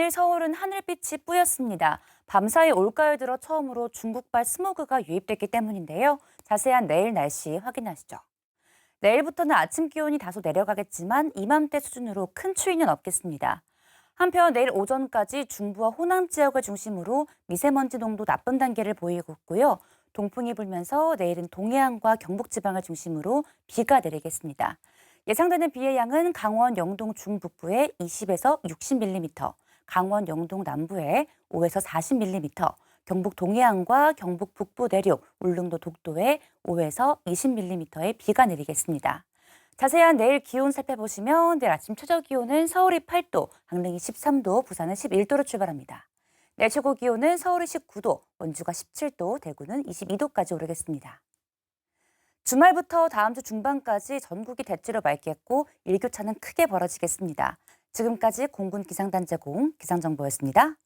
오늘 서울은 하늘빛이 뿌였습니다. 밤사이 올가을 들어 처음으로 중국발 스모그가 유입됐기 때문인데요. 자세한 내일 날씨 확인하시죠. 내일부터는 아침 기온이 다소 내려가겠지만 이맘때 수준으로 큰 추위는 없겠습니다. 한편 내일 오전까지 중부와 호남 지역을 중심으로 미세먼지 농도 나쁜 단계를 보이고 있고요. 동풍이 불면서 내일은 동해안과 경북 지방을 중심으로 비가 내리겠습니다. 예상되는 비의 양은 강원 영동 중북부에 20에서 60mm, 강원 영동 남부에 5에서 40mm, 경북 동해안과 경북 북부 내륙, 울릉도 독도에 5에서 20mm의 비가 내리겠습니다. 자세한 내일 기온 살펴보시면 내일 아침 최저 기온은 서울이 8도, 강릉이 13도, 부산은 11도로 출발합니다. 내일 최고 기온은 서울이 19도, 원주가 17도, 대구는 22도까지 오르겠습니다. 주말부터 다음 주 중반까지 전국이 대체로 맑겠고 일교차는 크게 벌어지겠습니다. 지금까지 공군 기상단 제공 기상정보였습니다.